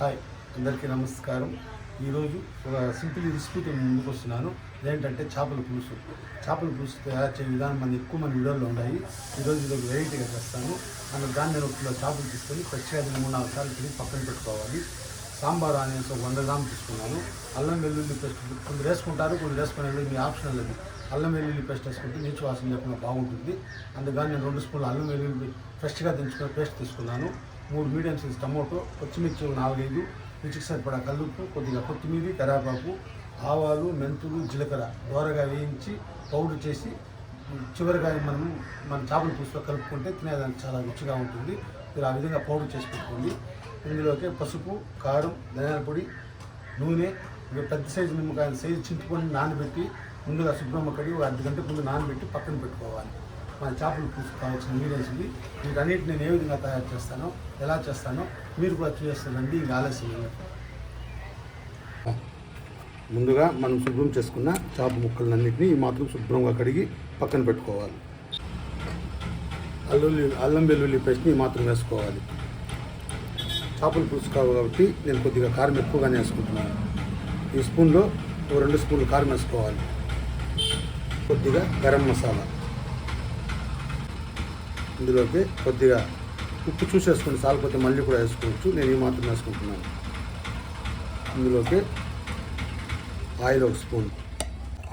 Hi అందరికీ నమస్కారం. ఈరోజు ఒక సింపుల్ రెసిపీతో నేను ముందుకు వస్తున్నాను. ఏంటంటే చేపల పులుసు. చేపల పులుసు తయారు చేసే విధానం మన ఎక్కువ మన వీడియోలో ఉన్నాయి. ఈరోజు ఇది ఒక వెరైటీగా చేస్తాను. అందుకు గాంధీ నేను చేపలు తీసుకొని ఫ్రెష్గా మూడు నాలుగు సార్లు తిరిగి పక్కన పెట్టుకోవాలి. సాంబార్ అనేసి ఒక వంద గ్రాములు తీసుకున్నాను. అల్లం వెల్లుల్లి పేస్ట్ కొన్ని వేసుకుంటారు కొన్ని వేసుకునే మీ ఆప్షనల్ అది అల్లం వెల్లుల్లి పేస్ట్ వేసుకుంటే నీచు వాసన లేకుండా బాగుంటుంది. అందుకని నేను రెండు స్పూన్లు అల్లం వెల్లుల్లి ఫ్రెష్గా దించుకున్న పేస్ట్ తీసుకున్నాను. మూడు మీడియం సైజ్ టమోటో పచ్చిమిర్చి నాలుగైదు రుచికి సరిపడా కల్లుప్పు కొద్దిగా కొత్తిమీర కరాపాకు ఆవాలు మెంతులు జీలకర్ర దోరగా వేయించి పౌడర్ చేసి చివరిగా మనం మన చేపల పులుసులో కలుపుకుంటే తినేదానికి చాలా రుచిగా ఉంటుంది. మీరు ఆ విధంగా పౌడర్ చేసి పెట్టుకోండి. ఇందులోకి పసుపు కారం ధనియాల పొడి నూనె పెద్ద సైజు నిమ్మకాయ సైజు చింతపండు నానబెట్టి ముందుగా శుభ్రమ్మ కడిగి ఒక అర్ధ గంట ముందు నానబెట్టి పక్కన పెట్టుకోవాలి. మన చేపలు పులుసు కావాల్సిన ఇంగ్రీడియంట్స్ వీటన్నిటి నేను ఏ విధంగా తయారు చేస్తానో ఎలా చేస్తానో మీరు కూడా చూసేస్తారండి ఇంకా ఆలస్యం ముందుగా మనం శుభ్రం చేసుకున్న చేప ముక్కలన్నింటినీ ఈ మాత్రం శుభ్రంగా కడిగి పక్కన పెట్టుకోవాలి. అల్లుల్లి అల్లం వెల్లుల్లి పేస్ట్ని మాత్రం వేసుకోవాలి. చేపల పులుసు కావు కాబట్టి నేను కొద్దిగా కారం ఎక్కువగానే వేసుకుంటున్నాను. ఈ స్పూన్లో ఓ రెండు స్పూన్లు కారం వేసుకోవాలి. కొద్దిగా గరం మసాలా. ఇందులోకి కొద్దిగా ఉప్పు చూసేసుకుని సాలిపోతే మళ్ళీ కూడా వేసుకోవచ్చు. నేను ఈ మాత్రం వేసుకుంటున్నాను. ఇందులోకి ఆయిల్ ఒక స్పూన్.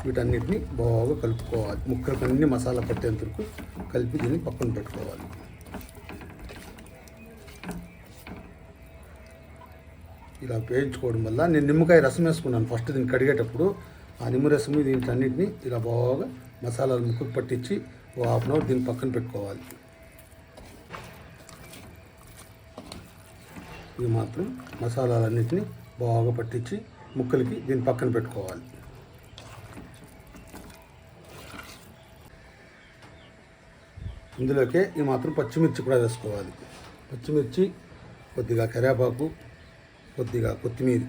వీటన్నిటిని బాగా కలుపుకోవాలి. ముక్కలకు అన్ని మసాలా పట్టేంత వరకు కలిపి దీన్ని పక్కన పెట్టుకోవాలి. ఇలా వేయించుకోవడం వల్ల నేను నిమ్మకాయ రసం వేసుకున్నాను. ఫస్ట్ దీన్ని కడిగేటప్పుడు ఆ నిమ్మ రసం దీంట్లో అన్నింటినీ ఇలా బాగా మసాలాలు ముక్కకు పట్టించి ఓ హాఫ్ అన్ అవర్ దీన్ని పక్కన పెట్టుకోవాలి. ఇది మాత్రం మసాలాలన్నింటినీ బాగా పట్టించి ముక్కలకి దీన్ని పక్కన పెట్టుకోవాలి. ఇందులోకే ఈ మాత్రం పచ్చిమిర్చి కూడా వేసుకోవాలి. పచ్చిమిర్చి కొద్దిగా కరివేపాకు కొద్దిగా కొత్తిమీర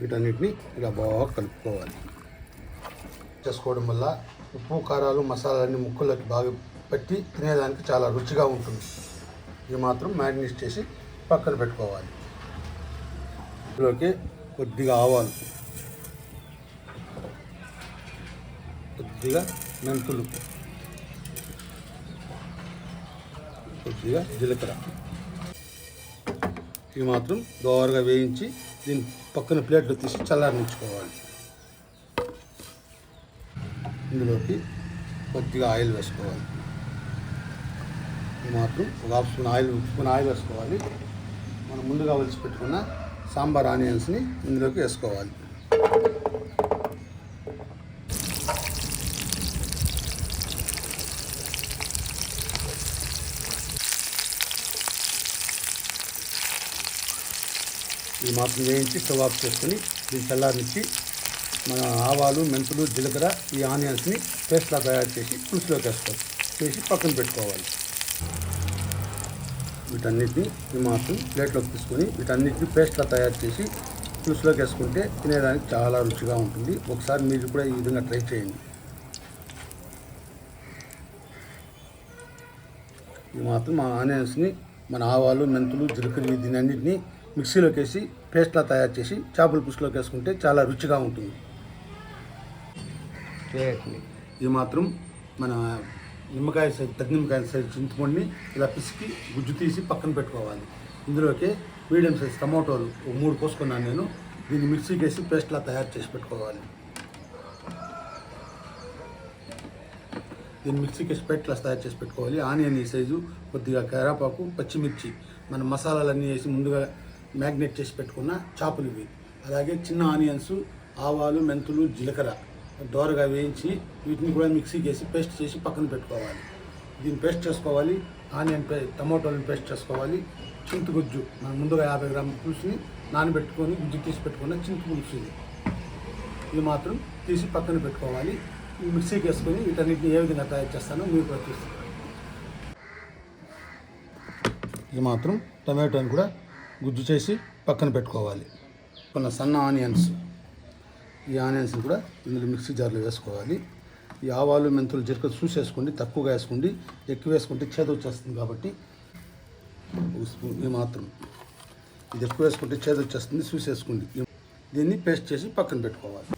వీటన్నిటిని ఇలా బాగా కలుపుకోవాలి. చేసుకోవడం వల్ల ఉప్పు కారాలు మసాలాలన్నీ ముక్కలకి బాగా పట్టి తినేదానికి చాలా రుచిగా ఉంటుంది. ఇది మాత్రం మ్యారినేట్ చేసి పక్కన పెట్టుకోవాలి. ఇందులోకి కొద్దిగా ఆవాలు. కొద్దిగా మెంతులు. కొద్దిగా జీలకర్ర. ఇవి మాత్రం దోరగా వేయించి దీన్ని పక్కన ప్లేట్లో తీసి చల్లారనిచ్చుకోవాలి. ఇందులోకి కొద్దిగా ఆయిల్ వేసుకోవాలి. ఇది మాత్రం ఒక half spoon oil spoon oil వేసుకోవాలి. మనం ముందుగా వలిసి పెట్టుకున్న సాంబార్ ఆనియన్స్ని ఇందులోకి వేసుకోవాలి. ఈ మాత్రం వేయించి స్టవ్ ఆఫ్ చేసుకొని దీన్ని చల్లారించి మన ఆవాలు మెంతులు జీలకర్ర ఈ ఆనియన్స్ని పేస్ట్లా తయారు చేసి పులుసులోకి వేసుకోవాలి. చేసి పక్కన పెట్టుకోవాలి. వీటన్నిటిని ఈ మాత్రం ప్లేట్లోకి తీసుకొని వీటన్నిటిని పేస్ట్లా తయారు చేసి పులుసులోకి వేసుకుంటే తినేదానికి చాలా రుచిగా ఉంటుంది. ఒకసారి మీరు కూడా ఈ విధంగా ట్రై చేయండి. ఈ మాత్రం ఆ ఆనియన్స్ని మన ఆవాలు మెంతులు జీలకర్ర దీని అన్నింటినీ మిక్సీలోకి వేసి పేస్ట్లా తయారు చేసి చేపల పులుసులోకి వేసుకుంటే చాలా రుచిగా ఉంటుంది. ఇది మాత్రం మన నిమ్మకాయ సైజు పెద్ద నిమ్మకాయ సైజు చింతపండుని ఇలా పిసికి గుజ్జు తీసి పక్కన పెట్టుకోవాలి. ఇందులోకి మీడియం సైజ్ టమాటోలు మూడు పోసుకున్నాను నేను. దీన్ని మిక్సీకి వేసి పేస్ట్లా తయారు చేసి పెట్టుకోవాలి. దీన్ని మిక్సీకి వేసి పేస్ట్లా తయారు చేసి పెట్టుకోవాలి. ఆనియన్ ఈ సైజు కొద్దిగా కరాపాకు పచ్చిమిర్చి మన మసాలాలన్నీ వేసి ముందుగా మ్యాగ్నేట్ చేసి పెట్టుకున్న చేపలు ఇవి. అలాగే చిన్న ఆనియన్స్ ఆవాలు మెంతులు జీలకర్ర దోరగా వేయించి వీటిని కూడా మిక్సీకి వేసి పేస్ట్ చేసి పక్కన పెట్టుకోవాలి. దీన్ని పేస్ట్ చేసుకోవాలి. ఆనియన్ పే టమాటోలను పేస్ట్ చేసుకోవాలి. చింత గుజ్జు మనం ముందుగా యాభై గ్రాముల పులుసుని నానబెట్టుకొని గుజ్జు తీసి పెట్టుకున్న చింత ఇది మాత్రం తీసి పక్కన పెట్టుకోవాలి. మిక్సీకి వేసుకొని వీటన్నిటిని ఏ విధంగా తయారు చేస్తానో మీరు కూడా చూస్తారు. ఇది మాత్రం టమాటోని కూడా గుజ్జు చేసి పక్కన పెట్టుకోవాలి. కొన్ని సన్న ఆనియన్స్. ఈ ఆనియన్స్ని కూడా ఇందులో మిక్సీ జార్లో వేసుకోవాలి. ఈ ఆవాలు మెంతులు జీలకర్ర చూసేసుకోండి తక్కువగా వేసుకోండి. ఎక్కువ వేసుకుంటే చేదు వచ్చేస్తుంది కాబట్టి ఈ స్పూన్ మాత్రం. ఇది ఎక్కువ వేసుకుంటే చేదు వచ్చేస్తుంది. చూసేసుకోండి దీన్ని పేస్ట్ చేసి పక్కన పెట్టుకోవాలి.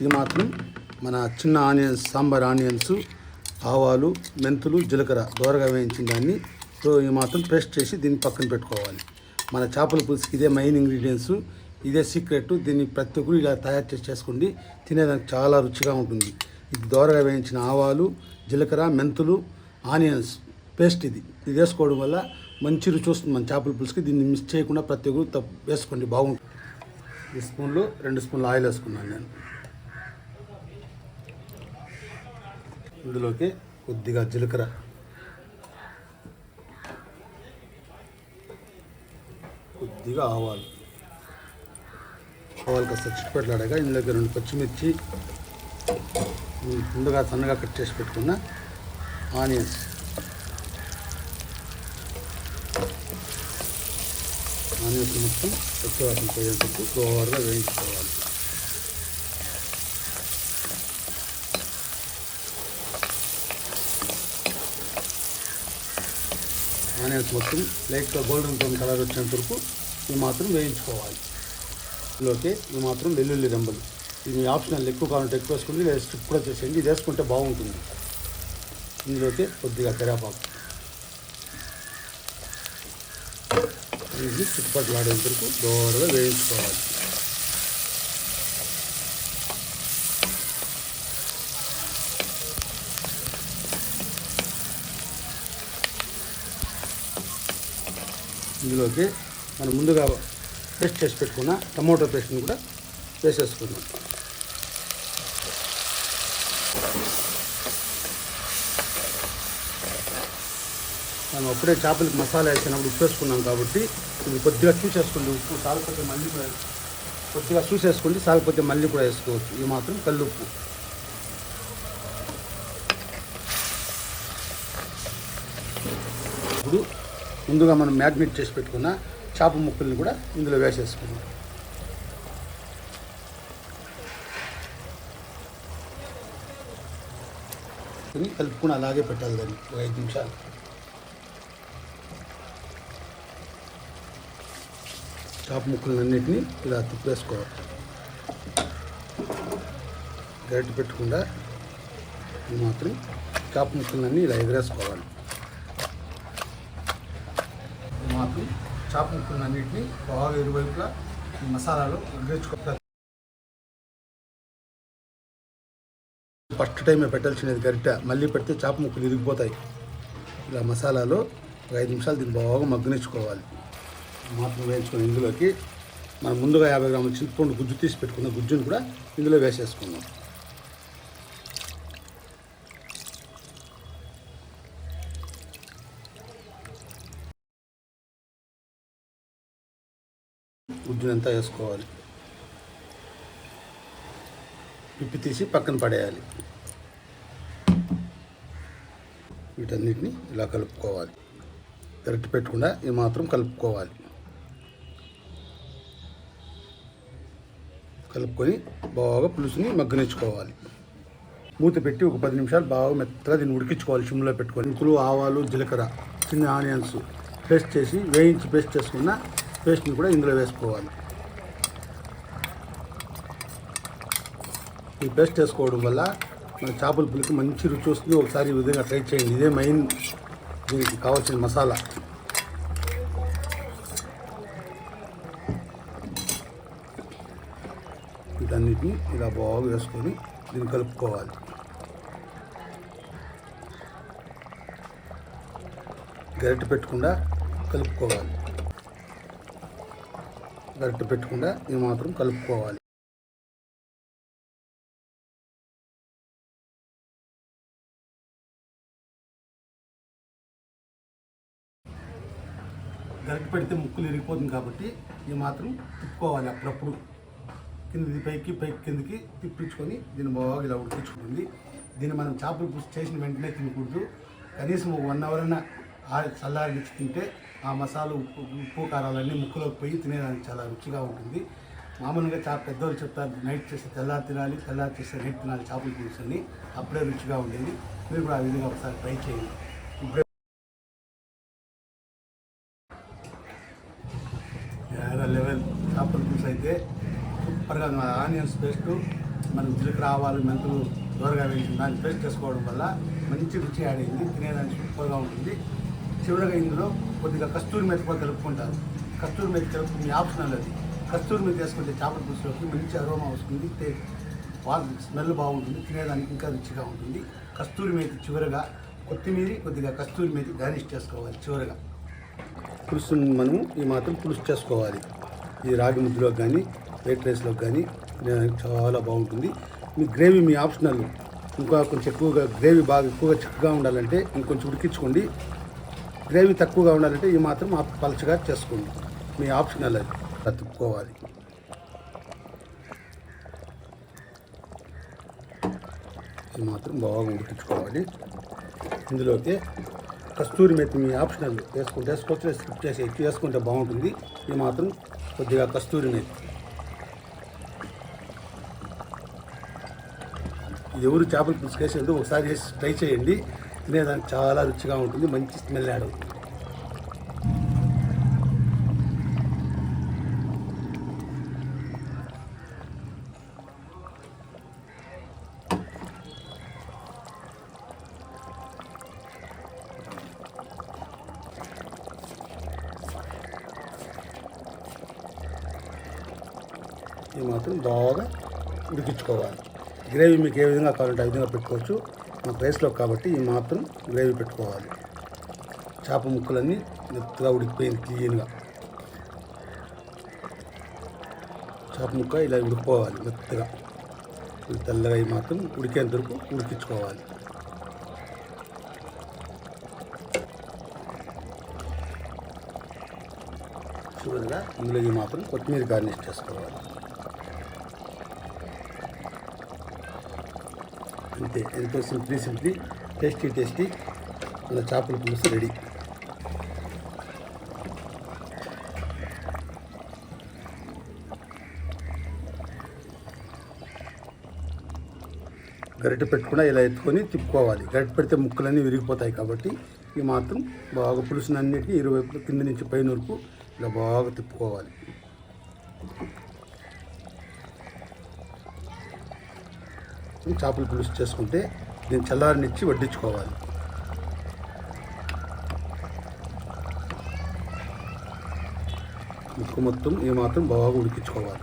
ఇది మాత్రం మన చిన్న ఆనియన్స్ సాంబార్ ఆనియన్స్ ఆవాలు మెంతులు జీలకర్ర దోరగా వేయించిన దాన్ని సో ఈ మాత్రం పేస్ట్ చేసి దీన్ని పక్కన పెట్టుకోవాలి. మన చేపల పులుసుకి ఇదే మెయిన్ ఇంగ్రీడియంట్స్ ఇదే సీక్రెట్. దీన్ని ప్రతి ఒక్కరు ఇలా తయారు చేసి చేసుకోండి. తినేదానికి చాలా రుచిగా ఉంటుంది. ఇది దోరగా వేయించిన ఆవాలు జీలకర్ర మెంతులు ఆనియన్స్ పేస్ట్ ఇది. ఇది వేసుకోవడం వల్ల మంచి రుచి వస్తుంది మన చేపల పులుసుకి. దీన్ని మిస్ చేయకుండా ప్రతి ఒక్కరు తప్ప వేసుకోండి. బాగుంటుంది. ఈ స్పూన్లు రెండు స్పూన్లు ఆయిల్ వేసుకున్నాను నేను. ఇందులోకి కొద్దిగా జీలకర్ర. కొద్దిగా ఆవాలు. ఆవాలు కాస్త చిట్టుపెట్లాడాక ఇందులోకి రెండు పచ్చిమిర్చి ముందుగా సన్నగా కట్ చేసి పెట్టుకున్న ఆనియన్స్. ఆనియన్స్ మొత్తం పచ్చివాసన పోయేందుకు దోరగా వేయించుకోవాలి. ఆనియన్స్ మొత్తం లైట్గా గోల్డెన్ బ్రౌన్ కలర్ వచ్చేంత వరకు ఇవి మాత్రం వేయించుకోవాలి. లోకి ఇది మాత్రం వెల్లుల్లి రెంబలు ఇది ఆప్షనల్ ఎక్కువ కావాలంటే ఎక్కువ వేసుకోండి లేదా స్కిప్ కూడా చేసేయండి ఇది వేసుకుంటే బాగుంటుంది. ఇందులోకి కొద్దిగా కరివేపాకు. ఇది చుట్టుపక్కల ఆడేంత వరకు దూరంగా వేయించుకోవాలి. ఇందులోకి మనం ముందుగా పేస్ట్ చేసి పెట్టుకున్న టమాటో పేస్ట్ని కూడా వేసేసుకుందాం. మనం అప్పుడే చేపలకి మసాలా వేసినప్పుడు ఉప్పు వేసుకున్నాం కాబట్టి ఇది కొద్దిగా చూసేసుకోండి. ఉప్పు సాగకపోతే మళ్ళీ కూడా కొద్దిగా చూసేసుకోండి. సాగకపోతే మళ్ళీ కూడా వేసుకోవచ్చు. ఇది మాత్రం కల్లుప్పు. ఇప్పుడు ముందుగా మనం మ్యాగ్నేట్ చేసి పెట్టుకున్న చేప ముక్కల్ని కూడా ఇందులో వేసేసుకున్నాం కలుపుకుని అలాగే పెట్టాలి దాన్ని ఒక ఐదు నిమిషాలు. చేప ముక్కలన్నింటినీ ఇలా తిప్పేసుకోవాలి. గరిటె పెట్టకుండా మాత్రం చేప ముక్కలన్నీ ఇలా ఎగరేసుకోవాలి. మాత్రం చేప ముక్కలన్నింటినీ బాగా ఇరువైపులా ఈ మసాలాలో ఫస్ట్ టైమే పెట్టాల్సినది గరిట మళ్ళీ పెడితే చేప ముక్కలు ఇరిగిపోతాయి. ఇలా మసాలాలో ఒక ఐదు నిమిషాలు దీన్ని బాగా మగ్గనిచ్చుకోవాలి. మాత్రం వేయించుకుని ఇందులోకి మనం ముందుగా యాభై గ్రాముల చింతపండు గుజ్జు తీసి పెట్టుకున్న గుజ్జును కూడా ఇందులో వేసేసుకుందాం. గుజ్జునంతా వేసుకోవాలి. పిప్పి తీసి పక్కన పడేయాలి. వీటన్నిటిని ఇలా కలుపుకోవాలి. గరిటె పెట్టకుండా ఇది మాత్రం కలుపుకోవాలి. కలుపుకొని బాగా పులుసుని మగ్గనిచ్చుకోవాలి. మూత పెట్టి ఒక పది నిమిషాలు బాగా మెత్తగా దీన్ని ఉడికించుకోవాలి. సిమ్లో పెట్టుకొని. ఇంకులు ఆవాలు జీలకర్ర చిన్న ఆనియన్స్ పేస్ట్ చేసి వేయించి పేస్ట్ చేసుకున్న పేస్ట్ని కూడా ఇందులో వేసుకోవాలి. ఈ పేస్ట్ వేసుకోవడం వల్ల మన చేపల పులికి మంచి రుచి వస్తుంది. ఒకసారి ఈ విధంగా ట్రై చేయండి. ఇదే మెయిన్ దీనికి కావాల్సిన మసాలా. వీటన్నిటిని ఇలా బాగా వేసుకొని దీన్ని కలుపుకోవాలి. గరిటె పెట్టకుండా కలుపుకోవాలి. గరిట పెట్టకుండా ఇది మాత్రం కలుపుకోవాలి. గరిట పెడితే ముక్కులు ఇరిగిపోతుంది కాబట్టి ఇది మాత్రం తిప్పుకోవాలి అప్పుడప్పుడు. కిందది పైకి పైకి కిందకి తిప్పించుకొని దీన్ని బాగా ఇలా ఉడికించుకుంటుంది దీన్ని మనం చేపలు పులుసు చేసిన వెంటనే తినకూడదు. కనీసం ఒక వన్ అవర్ అయినా చల్లారించి తింటే ఆ మసాలా ఉప్పు ఉప్పు కారాలన్నీ ముక్కులోకి పోయి తినేదానికి చాలా రుచిగా ఉంటుంది. మామూలుగా చాలా పెద్దవాళ్ళు చెప్తారు నైట్ చేస్తే తెల్లారి తినాలి తెల్లారి చేస్తే నైట్ తినాలి చేపల పులుసు అప్పుడే రుచిగా ఉండేది. మీరు కూడా ఆ విధంగా ఒకసారి ట్రై చేయండి. ఇప్పుడే అయితే సూపర్గా మన ఆనియన్స్ పేస్ట్ మనం జీలకర్ర ఆవాలు మెంతులు దూరగా వేసి దాన్ని పేస్ట్ చేసుకోవడం వల్ల మంచి రుచి యాడ్ అయింది. తినేదానికి సూపర్గా ఉంటుంది. చివరిగా ఇందులో కొద్దిగా కస్తూరి మీద కూడా కలుపుకుంటారు. కస్తూరి మీద కలుపు మీ ఆప్షనల్ అది. కస్తూరి మీద వేసుకుంటే చేపల పులుసులోకి మంచి అరోమా వస్తుంది స్మెల్ బాగుంటుంది తినేదానికి ఇంకా రుచిగా ఉంటుంది. కస్తూరి మీద చివరగా కొత్తిమీర కొద్దిగా కస్తూరి మీద గార్నిష్ చేసుకోవాలి చివరగా. పులుసుని మనం ఈ మాత్రం పులుసు చేసుకోవాలి. ఈ రాగి ముద్దులో కానీ వైట్ రైస్లో కానీ చాలా బాగుంటుంది. మీ గ్రేవీ మీ ఆప్షనల్. ఇంకా కొంచెం ఎక్కువగా గ్రేవీ బాగా ఎక్కువగా చిక్కగా ఉండాలంటే ఇంకొంచెం ఉడికించుకోండి. గ్రేవీ తక్కువగా ఉండాలంటే ఈ మాత్రం పలచగా చేసుకోండి. మీ ఆప్షనల్ అది అతుక్కోవాలి ఈ మాత్రం బాగా ఉడికించుకోవాలి. ఇందులోకి కస్తూరి మెత్తి మీ ఆప్షనల్ వేసుకుంటే వేసుకోవచ్చు స్కిప్ చేసి ఎక్కువ వేసుకుంటే బాగుంటుంది. ఈ మాత్రం కొద్దిగా కస్తూరి మెత్తి ఎవరు చేపల పులుసు వేసేది ఒకసారి వేసి ట్రై చేయండి. తినేదానికి చాలా రుచిగా ఉంటుంది మంచి స్మెల్ యాడ్ అవుతుంది. ఇది మాత్రం బాగా ఉడికించుకోవాలి. గ్రేవీ మీకు ఏ విధంగా కావాలంటే ఆ విధంగా పెట్టుకోవచ్చు. రైస్లో కాబట్టి ఈ మాత్రం గ్రేవీ పెట్టుకోవాలి. చేప ముక్కలన్నీ మెత్తగా ఉడికిపోయింది క్లీన్గా. చేప ముక్క ఇలా ఉడికిపోవాలి మెత్తగా. తెల్లగా మాత్రం ఉడికేంత వరకు ఉడికించుకోవాలి. చివరిగా ఇందులో ఈ మాత్రం కొత్తిమీర గార్నిష్ చేసుకోవాలి. అంతే ఎంతో సింప్లీ సింప్లీ టేస్టీ టేస్టీ మన చేపల పులుసు రెడీ. గరిటె పెట్టుకున్నా ఇలా ఎత్తుకొని తిప్పుకోవాలి. గరిటె పెడితే ముక్కలన్నీ విరిగిపోతాయి కాబట్టి ఇవి మాత్రం బాగా పులుసునన్నిటికీ ఇరువైపు కింద నుంచి పైన వరకు ఇలా బాగా తిప్పుకోవాలి. చేపల పులుసు చేసుకుంటే దీన్ని చల్లారినిచ్చి వడ్డించుకోవాలి. ముక్కు మొత్తం ఈ మాత్రం బాగా ఉడికించుకోవాలి.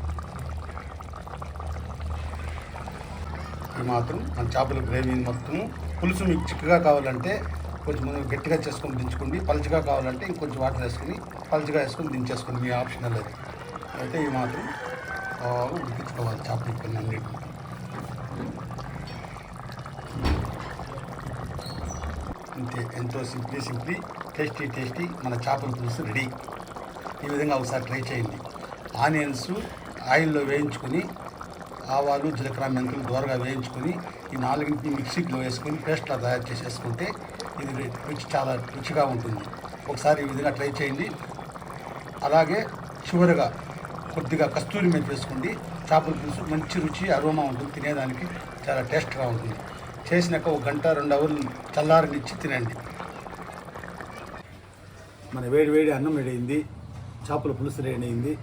ఈ మాత్రం మన చేపల గ్రేవీ మొత్తం పులుసు మీకు చిక్కగా కావాలంటే కొంచెం గట్టిగా చేసుకొని దించుకోండి పలుచగా కావాలంటే ఇంకొంచెం వాటర్ వేసుకొని పలుచగా వేసుకొని దించేసుకోండి మీ ఆప్షనల్ అది అయితే ఈ మాత్రం బాగా ఉడికించుకోవాలి చేపల ముక్కలు అంతే ఎంతో సింప్లీ సింప్లీ టేస్టీ టేస్టీ మన చేపల పులుసు రెడీ. ఈ విధంగా ఒకసారి ట్రై చేయండి. ఆనియన్స్ ఆయిల్లో వేయించుకొని ఆవాలు జీలకర్ర మెంతులు దూరగా వేయించుకొని ఈ నాలుగింటిని మిక్సీలో వేసుకొని పేస్ట్లా తయారు చేసేసుకుంటే ఇది రుచి చాలా రుచిగా ఉంటుంది. ఒకసారి ఈ విధంగా ట్రై చేయండి. అలాగే చివరగా కొద్దిగా కస్తూరి మీద వేసుకోండి. చేపల పులుసు మంచి రుచి అరోమా ఉంటుంది తినేదానికి చాలా టేస్ట్గా ఉంటుంది. చేసినాక ఒక గంట రెండు అవర్లు చల్లారనిచ్చి తినండి. మన వేడి వేడి అన్నం రెడీ చేపల పులుసు రెడీ అయింది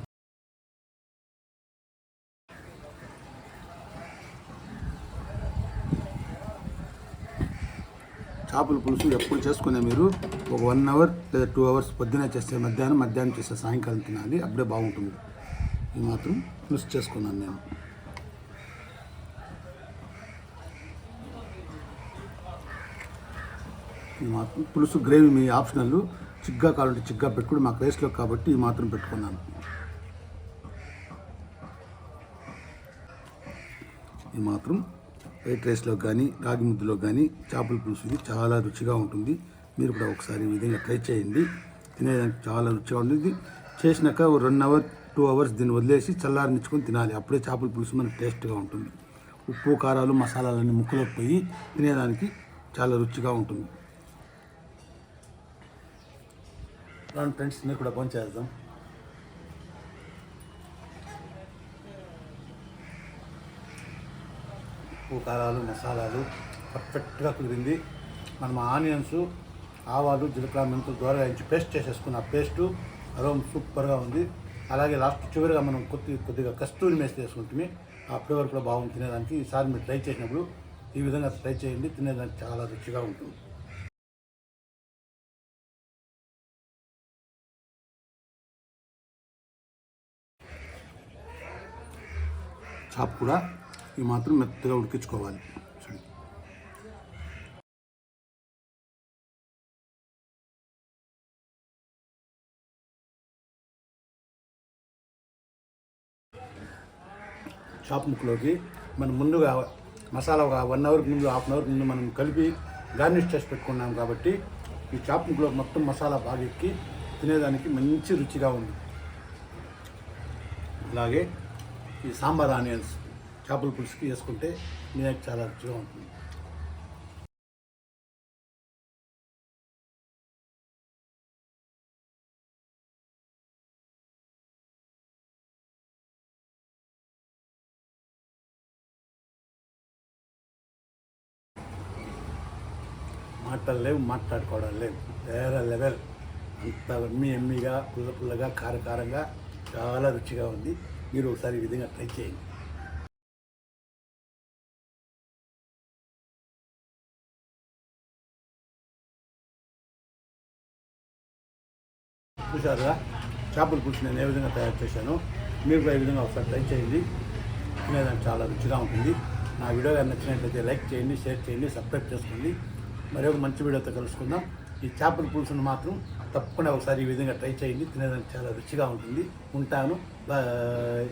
చేపల పులుసు ఎప్పుడు చేసుకునే మీరు? ఒక వన్ అవర్ లేదా టూ అవర్స్ పొద్దున చేస్తే మధ్యాహ్నం మధ్యాహ్నం చేస్తే సాయంకాలం తినాలి అప్పుడే బాగుంటుంది. ఇది మాత్రం పులుసు చేసుకున్నాను నేను. ఈ మాత్రం పులుసు గ్రేవీ మీ ఆప్షనల్. చిగ్గా కావాలంటే చిగ్గా పెట్టుకుని మాకు రైస్లో కాబట్టి ఈ మాత్రం పెట్టుకున్నాను. ఈ మాత్రం వైట్ రైస్లో కానీ రాగి ముద్దలో కానీ చేపల పులుసు ఇది చాలా రుచిగా ఉంటుంది. మీరు కూడా ఒకసారి ఈ విధంగా ట్రై చేయండి. తినేదానికి చాలా రుచిగా ఉంటుంది. చేసినాక రెండు వన్ అవర్ టూ అవర్స్ దీన్ని వదిలేసి చల్లారనిచ్చుకొని తినాలి. అప్పుడే చేపల పులుసు మనకి టేస్ట్గా ఉంటుంది. ఉప్పు కారాలు మసాలాలన్నీ ముక్కలోకి పోయి తినేదానికి చాలా రుచిగా ఉంటుంది. రాను ఫ్రెండ్స్ మీరు కూడా ఫోన్ చేద్దాం. ఉప్పు కారాలు మసాలాలు పర్ఫెక్ట్గా కుదిరింది. మనం ఆనియన్స్ ఆవాలు జీలకర్ర మెంతులు ద్వారా వేయించి పేస్ట్ చేసేసుకున్న పేస్టు అరోమ్ సూపర్గా ఉంది. అలాగే లాస్ట్ చివరిగా మనం కొద్ది కొద్దిగా కస్తూరి మేసి చేసుకుంటే ఆ ఫ్లేవర్ కూడా బాగుంది. తినేదానికి ఈసారి మీరు ట్రై చేసినప్పుడు ఈ విధంగా ట్రై చేయండి. తినేదానికి చాలా రుచిగా ఉంటుంది. చాప్ కూడా ఇవి మాత్రం మెత్తగా ఉడికించుకోవాలి. చూడండి చాప్ ముక్కలోకి మనం ముందుగా మసాలా ఒక వన్ అవర్ ముందు హాఫ్ అన్ అవర్ ముందు మనం కలిపి గార్నిష్ చేసి పెట్టుకున్నాం కాబట్టి ఈ చాప్ ముక్కలోకి మొత్తం మసాలా బాగా ఎక్కి తినేదానికి మంచి రుచిగా ఉంది. అలాగే ఈ సాంబార్ ఆనియన్స్ చేపల పులుసుకి వేసుకుంటే నేను చాలా రుచిగా ఉంటుంది. మాటలు లేవు మాట్లాడుకోవడం లేవు వేరే లెవెల్. అంత ఎమ్మి ఎమ్మిగా పుల్ల పుల్లగా కారకారంగా చాలా రుచిగా ఉంది. మీరు ఒకసారి ఈ విధంగా ట్రై చేయండి. చూసారా చేపల పులుసు నేను ఏ విధంగా తయారు చేశాను మీరు కూడా ఈ విధంగా ఒకసారి ట్రై చేయండి. తినేదానికి చాలా రుచిగా ఉంటుంది. నా వీడియో కానీ నచ్చినట్లయితే లైక్ చేయండి షేర్ చేయండి సబ్స్క్రైబ్ చేసుకోండి. మరి ఒక మంచి వీడియోతో కలుసుకుందాం. ఈ చేపల పులుసును మాత్రం తప్పకుండా ఒకసారి ఈ విధంగా ట్రై చేయండి. తినేదానికి చాలా రుచిగా ఉంటుంది. ఉంటాను. 呃